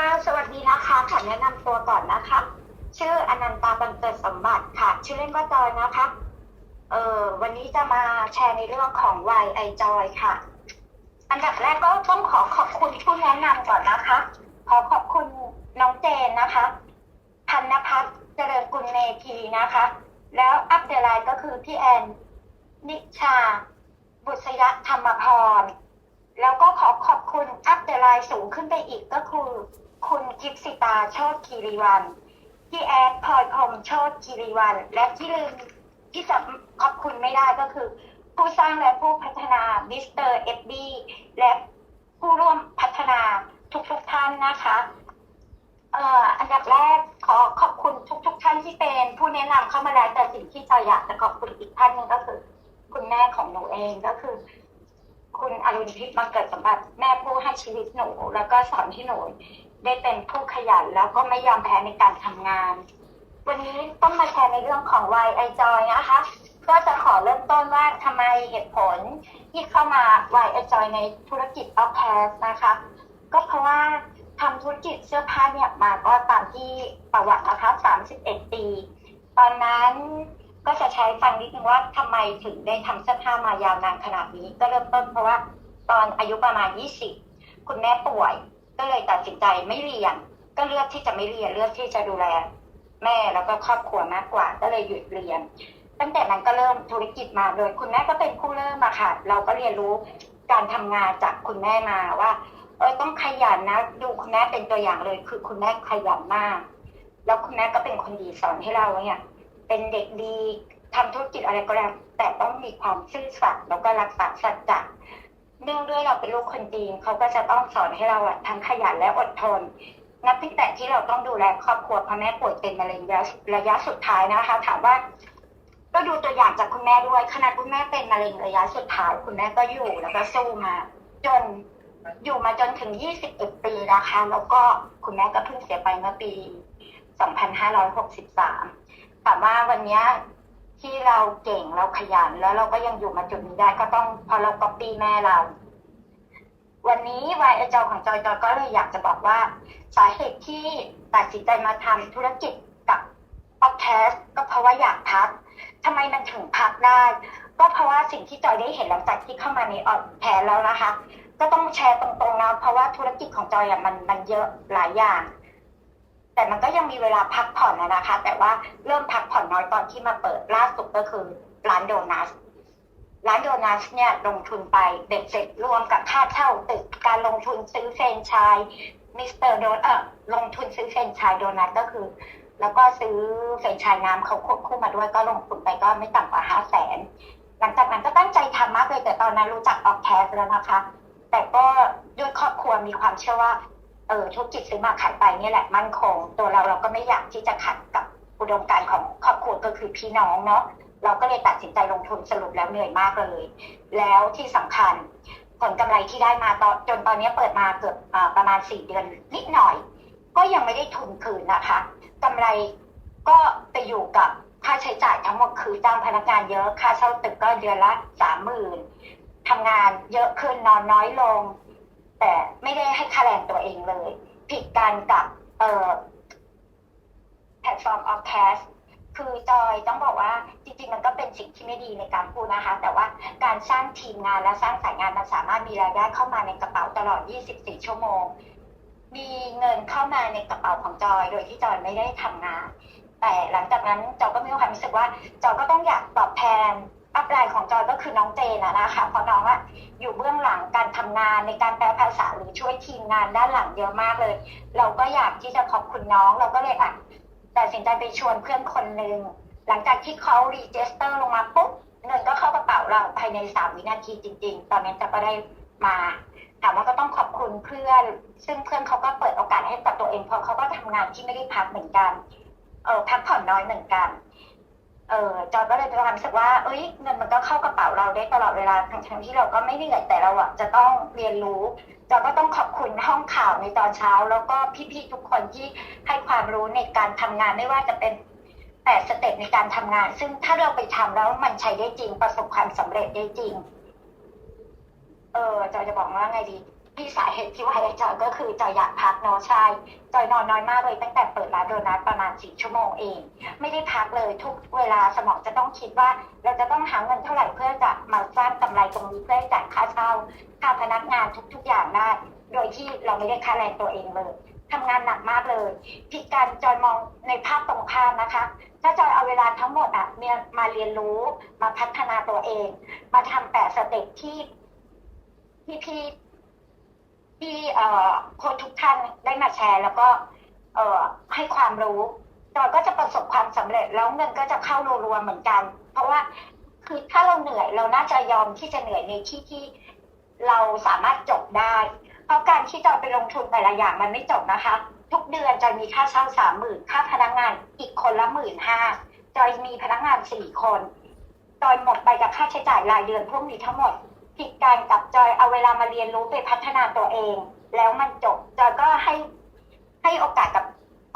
ค่ะสวัสดีนะคะขอแนะนำตัวก่อนนะคะ ชื่ออนันตาบันเกิดสมบัติค่ะ ชื่อเล่นว่าจอยนะคะ เอ่อวันนี้จะมาแชร์ในเรื่องของวัยไอจอยค่ะ อันดับแรกก็ต้องขอขอบคุณผู้แนะนำก่อนนะคะ ขอขอบคุณน้องเจนนะคะพันนพัฒน์เจริญกุลเมธีนะคะ แล้วอัปเดตไลน์ก็คือพี่แอน นิชา บุษยธรรมพร แล้วก็ขอขอบคุณอัปเดตไลน์สูงขึ้นไปอีกก็คือ คุณกิฟสิตาโชติคีรีวันพี่แอดพลอยพรมโชติคีรีวัน และที่ลืมที่จะขอบคุณไม่ได้ก็คือ ผู้สร้างและผู้พัฒนามิสเตอร์เอ็ดดี้และผู้ร่วมพัฒนาทุกๆท่านนะคะเอ่ออันดับแรกขอขอบคุณทุกๆท่านที่เป็นผู้แนะนำเข้ามาแล้วแต่สิ่งที่จอยอยากจะขอบคุณอีกท่านหนึงก็คือ คุณแม่ของหนูเองก็คือ คุณอรุณพิษบังเกิดสมบัติแม่ผู้ให้ชีวิตหนู แล้วก็สอนให้หนู ได้เป็นผู้ขยันแล้วก็ไม่ยอมแพ้ในการทำงาน วันนี้ต้องมาแชร์ในเรื่องของวัยไอจอยนะคะ ก็จะขอเริ่มต้นว่าทำไมเหตุผลที่เข้ามาวัยไอจอยในธุรกิจออฟแคสนะคะ ก็เพราะว่าทำธุรกิจเสื้อผ้าเนี่ยมาก็ตามที่ประวัตินะคะ31 ปี ตอนนั้นก็จะใช้ฟังนิดนึงว่าทำไมถึงได้ทำเสื้อผ้ามายาวนานขนาดนี้ ก็เริ่มต้นเพราะว่าตอนอายุประมาณ 20 คุณแม่ป่วย ก็เลยตัดสินใจไม่เรียน ก็เลือกที่จะไม่เรียนเลือกที่จะดูแล แม่แล้วก็ครอบครัวมากกว่า ก็เลยหยุดเรียน ตั้งแต่นั้นก็เริ่มธุรกิจมาโดยคุณแม่ก็เป็นผู้เริ่มอะค่ะ เราก็เรียนรู้การทำงานจากคุณแม่มาว่าเออต้องขยันนะ ดูคุณแม่เป็นตัวอย่างเลย คือคุณแม่ขยันมาก แล้วคุณแม่ก็เป็นคนดีสอนให้เราเนี่ยเป็นเด็กดีทำธุรกิจอะไรก็แล้วแต่ต้องมีความซื่อสัตย์แล้วก็รักษาสัจจะ เนื่องด้วยเราเป็นลูกคนจีนเขาก็จะต้องสอนให้เราอะทั้งขยันและอดทน นับตั้งแต่ที่เราต้องดูแลครอบครัวพ่อแม่ป่วยเป็นมะเร็งระยะระยะสุดท้ายนะคะ ถามว่าก็ดูตัวอย่างจากคุณแม่ด้วยขณะคุณแม่เป็นมะเร็งระยะสุดท้ายคุณแม่ก็อยู่แล้วก็สู้มา จนอยู่มาจนถึง 21 ปีนะคะ แล้วก็คุณแม่ก็เพิ่งเสียไปเมื่อปี 2563ถามว่าวันนี้ ที่เราเก่งเราขยันแล้วเราก็ยังอยู่มาจุดนี้ได้ก็ต้องพอเราก๊อปปี้แม่เรา วันนี้วายเจ้าของจอยจอยก็เลยอยากจะบอกว่า สาเหตุที่ตัดสินใจมาทำธุรกิจกับออฟแคสก็เพราะว่าอยากพักทำไมมันถึงพักได้ ก็เพราะว่าสิ่งที่จอยได้เห็นหลังจากที่เข้ามาในออฟแคสแล้วนะคะ ก็ต้องแชร์ตรงๆนะเพราะว่าธุรกิจของจอยอะมันมันเยอะหลายอย่าง แต่มันก็ยังมีเวลาพักผ่อนนะคะ แต่ว่าเริ่มพักผ่อนน้อยตอนที่มาเปิดล่าสุดก็คือร้านโดนัทร้านโดนัทเนี่ยลงทุนไปเบ็ดเสร็จรวมกับค่าเช่าตึกการลงทุนซื้อเฟรนไชส์มิสเตอร์โดนเออลงทุนซื้อเฟรนไชส์โดนัทก็คือ แล้วก็ซื้อเฟรนไชส์น้ำเขาควบคู่มาด้วยก็ลงทุนไปก็ไม่ต่ำกว่าห้าแสนหลังจากนั้นก็ตั้งใจทำมากเลยแต่ตอนนั้นรู้จักออกแคสแล้วนะคะ แต่ก็ด้วยครอบครัวมีความเชื่อว่า เออธุรกิจซื้อมาขายไปเนี่ยแหละมั่นคง ตัวเราเราก็ไม่อยากที่จะขัดกับอุดมการของครอบครัวก็คือพี่น้องเนาะเราก็เลยตัดสินใจลงทุนสรุปแล้วเหนื่อยมากเลย แล้วที่สำคัญผลกำไรที่ได้มาตอนจนตอนนี้เปิดมาเกือบประมาณสี่เดือนนิดหน่อย ก็ยังไม่ได้ทุนคืนนะคะกำไรก็ไปอยู่กับค่าใช้จ่ายทั้งหมดคือจ้างพนักงานเยอะค่าเช่าตึกก็เดือนละสามหมื่นทำงานเยอะขึ้นนอนน้อยลง แต่ไม่ได้ให้คะแนนตัวเองเลย ผิดกันกับเอ่อแพลตฟอร์มออฟแคสคือจอยต้องบอกว่าจริงๆ มันก็เป็นสิ่งที่ไม่ดีในการพูดนะคะ แต่ว่าการสร้างทีมงานและสร้างสายงานมันสามารถมีรายได้เข้ามาในกระเป๋าตลอด 24 ชั่วโมง มีเงินเข้ามาในกระเป๋าของจอย โดยที่จอยไม่ได้ทำงาน แต่หลังจากนั้นจอยก็มีความรู้สึกว่าจอยก็ต้องอยากตอบแทน อัพไลน์ของจอยก็คือน้องเจนอะนะคะเพราะน้องอะอยู่เบื้องหลังการทำงานในการแปลภาษาหรือช่วยทีมงานด้านหลังเยอะมากเลย เราก็อยากที่จะขอบคุณน้อง เราก็เลยอะตัดสินใจไปชวนเพื่อนคนหนึ่งหลังจากที่เขารีเจสเตอร์ลงมาปุ๊บเงินก็เข้ากระเป๋าเราภายในสามวินาทีจริง ๆ ตอนนั้นจะก็ได้มาถามว่าก็ต้องขอบคุณเพื่อน ซึ่งเพื่อนเขาก็เปิดโอกาสให้กับตัวเองเพราะเขาก็ทำงานที่ไม่ได้พักเหมือนกันเออพักผ่อนน้อยเหมือนกัน เออจอยก็เลยมีความรู้สึกว่า เอ้ยเงินมันก็เข้ากระเป๋าเราได้ตลอดเวลาทั้งที่เราก็ไม่เหนื่อยแต่เราอะจะต้องเรียนรู้จอยก็ต้องขอบคุณห้องข่าวในตอนเช้า แล้วก็พี่ๆทุกคนที่ให้ความรู้ในการทำงานไม่ว่าจะเป็นแปดสเต็ปในการทำงาน ซึ่งถ้าเราไปทำแล้วมันใช้ได้จริงประสบความสำเร็จได้จริง เออจอยจะบอกว่าไงดี ที่สาเหตุที่ว่าให้จอยก็คือจอยอยากพักเนาะใช่จอยนอนน้อยมากเลยตั้งแต่เปิดร้านโดนัทประมาณสี่ชั่วโมงเอง ไม่ได้พักเลยทุกเวลาสมองจะต้องคิดว่า เราจะต้องหาเงินเท่าไหร่เพื่อจะมาสร้างกำไรตรงนี้เพื่อจ่ายค่าเช่าค่าพนักงานทุก ๆ อย่างได้โดยที่เราไม่ได้ค่าแรงตัวเองเลยทำงานหนักมากเลยผิดการจอยมองในภาพตรงข้ามนะคะ ถ้าจอยเอาเวลาทั้งหมดอะเนี่ยมาเรียนรู้มาพัฒนาตัวเอง มาทำแปดสเต็ปที่ที่พี่ ที่โค้ชทุกท่านได้มาแชร์แล้วก็ให้ความรู้จอยก็จะประสบความสำเร็จแล้วเงินก็จะเข้ารัวๆเหมือนกัน เพราะว่าคือถ้าเราเหนื่อยเราน่าจะยอมที่จะเหนื่อยในที่ที่เราสามารถจบได้ เพราะการที่จอยไปลงทุนแต่ละอย่างมันไม่จบนะคะ ทุกเดือนจอยมีค่าเช่าสามหมื่นค่าพนักงานอีกคนละหมื่นห้าจอยมีพนักงานสี่คนจอยหมดไปกับค่าใช้จ่ายรายเดือนพวกนี้ทั้งหมด ผิดการกับจอยเอาเวลามาเรียนรู้ไปพัฒนาตัวเอง แล้วมันจบจอยก็ให้ให้โอกาสกับ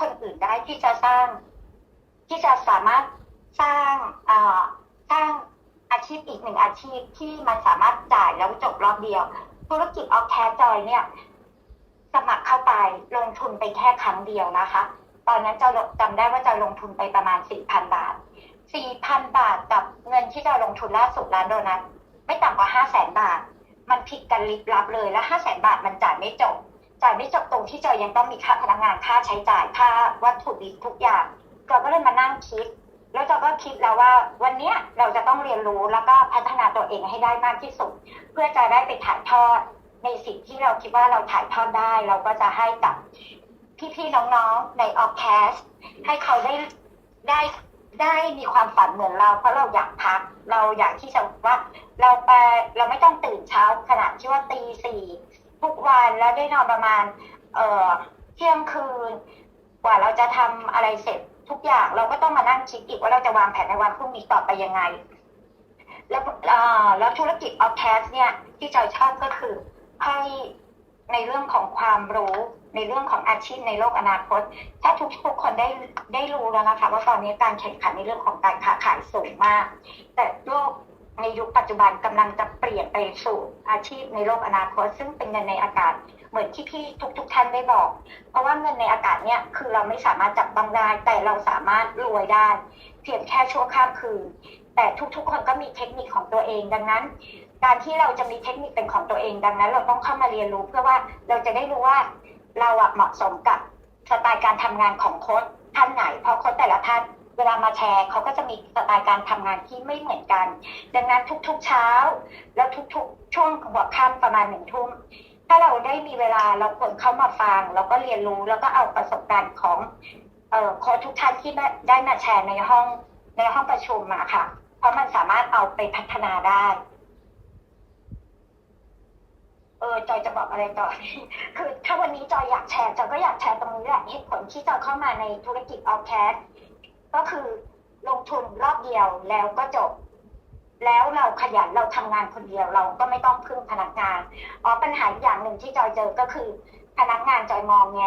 คนอื่นได้ที่จะสร้าง ที่จะสามารถสร้างอ่าสร้างอาชีพอีกหนึ่งอาชีพที่มันสามารถจ่ายแล้วจบรอบเดียว ธุรกิจออฟแคสจอยเนี่ยสมัครเข้าไปลงทุนไปแค่ครั้งเดียวนะคะ ตอนนั้นจะจำได้ว่าจะลงทุนไปประมาณ4,000บาท4,000บาทกับเงินที่จะลงทุนล่าสุดร้านโดนัท ไม่ต่ำกว่า500,000บาท มันผิดกันลิบลับเลยแล้ว500,000บาทมันจ่ายไม่จบ จ่ายไม่จบตรงที่จอยยังต้องมีค่าพนักงานค่าใช้จ่ายค่าวัตถุดิบทุกอย่างจอยก็เลยมานั่งคิด แล้วจอยก็คิดแล้วว่าวันเนี้ยเราจะต้องเรียนรู้แล้วก็พัฒนาตัวเองให้ได้มากที่สุด เพื่อจะได้ไปถ่ายทอดในสิ่งที่เราคิดว่าเราถ่ายทอดได้ เราก็จะให้กับพี่ๆน้องๆในออฟแคสให้เขาได้ได้ ได้มีความฝันเหมือนเรา เพราะเราอยากพัก เราอยากที่จะว่า เราไปเราไม่ต้องตื่นเช้าขนาดที่ว่าตีสี่ทุกวันแล้วได้นอนประมาณ เอ่อเที่ยงคืน กว่าเราจะทำอะไรเสร็จทุกอย่างเราก็ต้องมานั่งคิดอีกว่าเราจะวางแผนในวันพรุ่งนี้ต่อไปยังไง แล้วแล้วธุรกิจออฟแคสเนี่ยที่จอยชอบก็คือให้ในเรื่องของความรู้ ในเรื่องของอาชีพในโลกอนาคต ถ้าทุกๆคนได้ได้รู้แล้วนะคะ ว่าตอนนี้การแข่งขันในเรื่องของการค้าขายสูงมาก แต่โลกในยุคปัจจุบันกำลังจะเปลี่ยนไปสู่อาชีพในโลกอนาคต ซึ่งเป็นเงินในอากาศเหมือนที่พี่ทุกๆท่านได้บอก เพราะว่าเงินในอากาศเนี่ยคือเราไม่สามารถจับต้องได้ แต่เราสามารถรวยได้ เพียงแค่ชั่วข้ามคืน แต่ทุกๆ คนก็มีเทคนิคของตัวเองดังนั้น การที่เราจะมีเทคนิคเป็นของตัวเองดังนั้น เราต้องเข้ามาเรียนรู้เพื่อว่าเราจะได้รู้ว่า เราอะเหมาะสมกับสไตล์การทำงานของโค้ชท่านไหน เพราะโค้ชแต่ละท่านเวลามาแชร์เขาก็จะมีสไตล์การทำงานที่ไม่เหมือนกัน ดังนั้นทุกๆเช้า แล้วทุกๆ ช่วงหัวค่ำประมาณหนึ่งทุ่มถ้าเราได้มีเวลาเราควรเข้ามาฟังเราก็เรียนรู้แล้วก็เอาประสบการณ์ของเอ่อโค้ชทุกท่านที่ได้มาแชร์ในห้องในห้องประชุมมาค่ะ เพราะมันสามารถเอาไปพัฒนาได้ เออจอยจะบอกอะไรต่อ คือถ้าวันนี้จอยอยากแชร์จอยก็อยากแชร์ตรงนี้แหละเหตุผลที่จอยเข้ามาในธุรกิจออฟแคสก็คือลงทุนรอบเดียวแล้วก็จบ แล้วเราขยันเราทำงานคนเดียวเราก็ไม่ต้องพึ่งพนักงานอ๋อปัญหาอีกอย่างหนึ่งที่จอยเจอก็คือ พนักงานจอยมองแง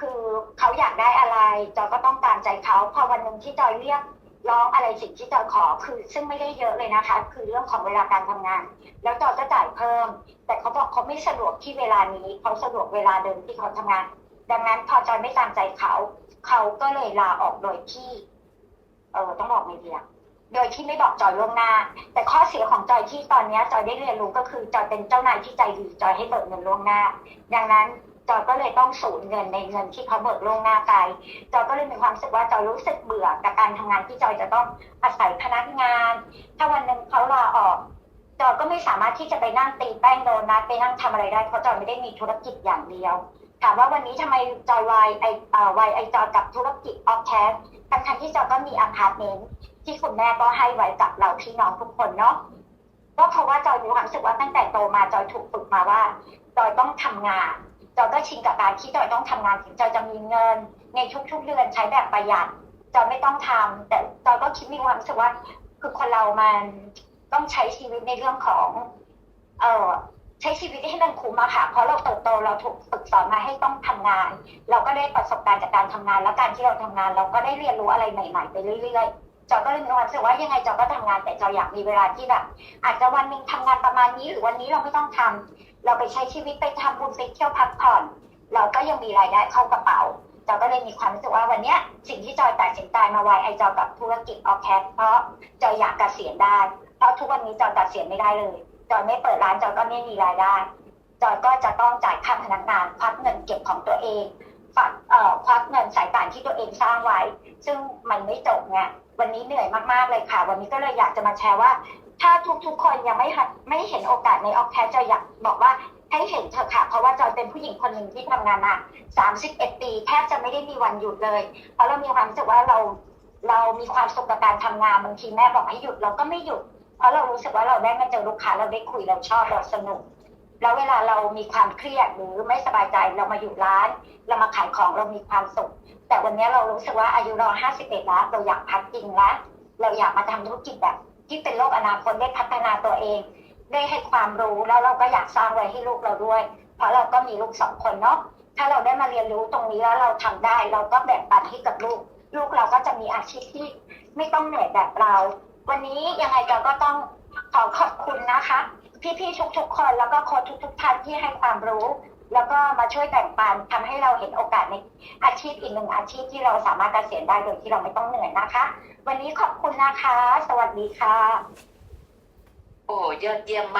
คือเขาอยากได้อะไร จอยก็ต้องตามใจเขาพอวันหนึ่งที่จอยเรียก ร้องอะไรสิ่งที่จอยขอคือซึ่งไม่ได้เยอะเลยนะคะ คือเรื่องของเวลาการทำงาน แล้วจอยก็จ่ายเพิ่ม แต่เขาบอกเขาไม่สะดวกที่เวลานี้เขาสะดวกเวลาเดิมที่เขาทำงาน ดังนั้นพอจอยไม่ตามใจเขา เขาก็เลยลาออกโดยที่ เออต้องบอกไม่เดีอะโดยที่ไม่บอกจอยล่วงหน้า แต่ข้อเสียของจอยที่ตอนนี้จอยได้เรียนรู้ก็คือจอยเป็นเจ้านายที่ใจดีจอยให้เบิกเงินล่วงหน้า ดังนั้น จอยก็เลยต้องสูญเงินในเงินที่เขาเบิกล่วงหน้าไป จอยก็เลยมีความรู้สึกว่าจอยรู้สึกเบื่อกับการทำงานที่จอยจะต้องอาศัยพนักงาน ถ้าวันหนึ่งเขาลาออก จอยก็ไม่สามารถที่จะไปนั่งตีแป้งโดนัทไปนั่งทำอะไรได้เพราะจอยไม่ได้มีธุรกิจอย่างเดียว ถามว่าวันนี้ทำไมจอยวายไอเอ่อวายไอจอยกับธุรกิจออฟแคสทั้งทัที่จอยก็มีอพาร์ตเมนต์ที่คุณแม่ก็ให้ไว้กับเราพี่น้องทุกคนเนาะก็เพราะว่าจอยมีความรู้สึกว่าตั้งแต่โตมาจอยถูกฝึกมาว่าจอยต้องทำงาน จอยก็ชินกับการที่จอยต้องทำงานถึงจอยจะมีเงิน ในทุกๆเดือนใช้แบบประหยัดจอยไม่ต้องทำแต่จอยก็คิดมีความรู้สึกว่า คือคนเรามันต้องใช้ชีวิตในเรื่องของ เอ่อใช้ชีวิตให้มันคุ้มอะค่ะ เพราะเราเติบโตเราถูกฝึกสอนมาให้ต้องทำงาน เราก็ได้ประสบการณ์จากการทำงาน แล้วการที่เราทำงาน เราก็ได้เรียนรู้อะไรใหม่ ๆ ไปเรื่อยๆจอยก็เลยมีความรู้สึกว่ายังไงจอยก็ทำงานแต่จอยอยากมีเวลาที่แบบอาจจะวันหนึ่งทำงานประมาณนี้ หรือวันนี้เราไม่ต้องทำ เราไปใช้ชีวิตไปทำบุญไปเที่ยวพักผ่อน เราก็ยังมีรายได้เข้ากระเป๋าจอยก็เลยมีความรู้สึกว่าวันนี้สิ่งที่จอยตัดสินใจมาไว้ไอจอยกับธุรกิจออแคสเพราะจอยอยากเกษียณได้ เพราะทุกวันนี้จอยเกษียณไม่ได้เลยจอยไม่เปิดร้านจอยก็ไม่มีรายได้จอยก็จะต้องจ่ายค่าพนักงานควักเงินเก็บของตัวเองฝากเอ่อควักเงินสายป่านที่ตัวเองสร้างไว้ ซึ่งมันไม่จบไงวันนี้เหนื่อยมากๆเลยค่ะ วันนี้ก็เลยอยากจะมาแชร์ว่า ถ้าทุกๆคนยังไม่หัดไม่เห็นโอกาสในออกแคสจอยอยากบอกว่าให้เห็นเถอะค่ะ เพราะว่าจอยเป็นผู้หญิงคนหนึ่งที่ทำงานมา31 ปีแทบจะไม่ได้มีวันหยุดเลย เพราะเรามีความรู้สึกว่าเราเรามีความสุขกับการทำงานบางทีแม่บอกให้หยุดเราก็ไม่หยุด เพราะเรารู้สึกว่าเราได้มาเจอลูกค้าเราได้คุยเราชอบเราสนุก แล้วเวลาเรามีความเครียดหรือไม่สบายใจเรามาอยู่ร้าน เรามาขายของเรามีความสุข แต่วันนี้เรารู้สึกว่าอายุเรา 51 แล้วเราอยากพักจริงแล้วเราอยากมาทำธุรกิจแบบ ที่เป็นโลกอนาคตได้พัฒนาตัวเอง ได้ให้ความรู้แล้วเราก็อยากสร้างไว้ให้ลูกเราด้วย เพราะเราก็มีลูกสองคนเนาะถ้าเราได้มาเรียนรู้ตรงนี้แล้วเราทำได้ เราก็แบ่งปันให้กับลูก ลูกเราก็จะมีอาชีพที่ไม่ต้องเหนื่อยแบบเรา วันนี้ยังไงเราก็ต้องขอขอบคุณนะคะ พี่ๆทุกๆคนแล้วก็โค้ชทุกๆท่านที่ให้ความรู้ แล้วก็มาช่วยแบ่งปันทำให้เราเห็นโอกาสในอาชีพอีกหนึ่งอาชีพที่เราสามารถเกษียณได้โดยที่เราไม่ต้องเหนื่อยนะคะ วันนี้ขอบคุณนะคะ สวัสดีค่ะ โอ้ยอดเยี่ยมมาก